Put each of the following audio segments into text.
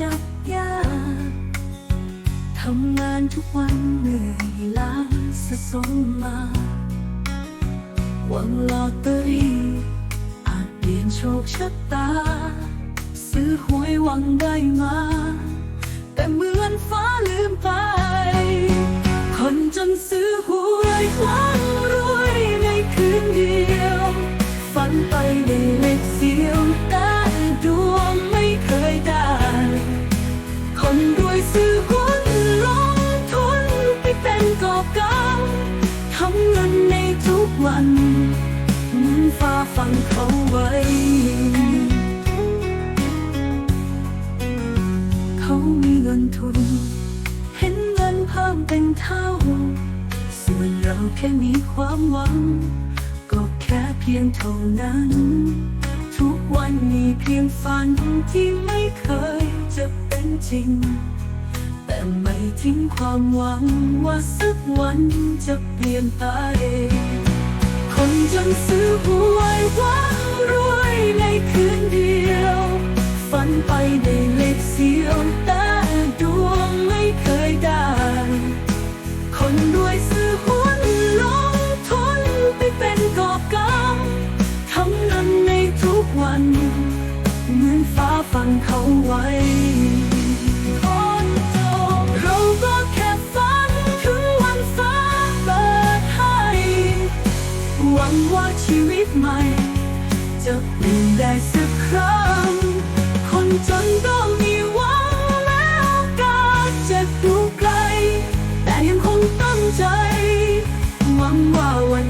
จับยากทำงานทุกวันเหนื่อยล้าสะสมมาหวังลอตเตอรี่อาจเปลี่ยนโชคชะตา ซื้อหวยหวังได้มา แต่เหมือนฟ้าลืมไป คนจนซื้อหวยหวังรวยในคืนเดียว ฝันไป ฝันหมุนฟ้าฟังเขาไว้ เขามีเงินทุน เห็นเงินเพิ่มเป็นเท่า ส่วนเราแค่มีความหวัง ก็แค่เพียงเท่านั้น ทุกวันมีเพียงฝันที่ไม่เคยจะเป็นจริงแต่ไม่ทิ้งความหวังว่าสักวันจะเปลี่ยนไป คนจนซื้อหวยหวังรวยในคืนเดียว ฝันไปในเล็กเสียวแต่ดวงไม่เคยได้ คนรวยซื้อหุ้นลงทุนไปเป็นกอบกำทำเงินในทุกวัน เหมือนฟ้าฟังเขาไว้ ว่าชีวิตใหม่ จะเปลี่ยนได้สักครั้ง คนจนก็มีหวังแม้โอกาสจะดูไกล แต่ยังคงตั้งใจ หวังว่าวัน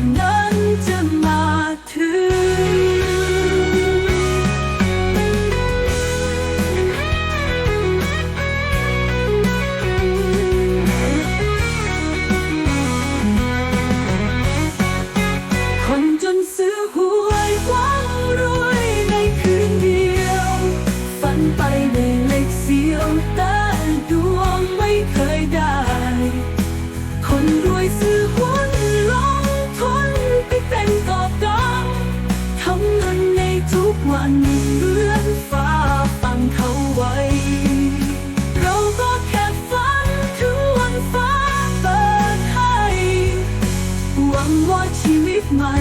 ซื้อหวยหวังรวยในคืนเดียว ฝันไปในเล็กเสียวแต่ดวงไม่เคยได้ คนรวยซื้อหุ้นลงทุนไปเป็นกอบกำทำเงินในทุกวันเหมือนฟ้าฟังเขาไว้ เราก็แค่ฝันถึงวันฟ้าเปิดให้หวังว่าชีวิตใหม่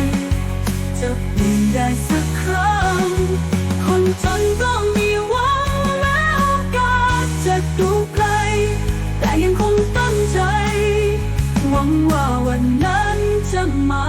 จะเปลี่ยนได้สักครั้ง คนจนก็มีหวังแม้โอกาสจะดูไกล แต่ยังคงตั้งใจ หวังว่าวันนั้นจะมา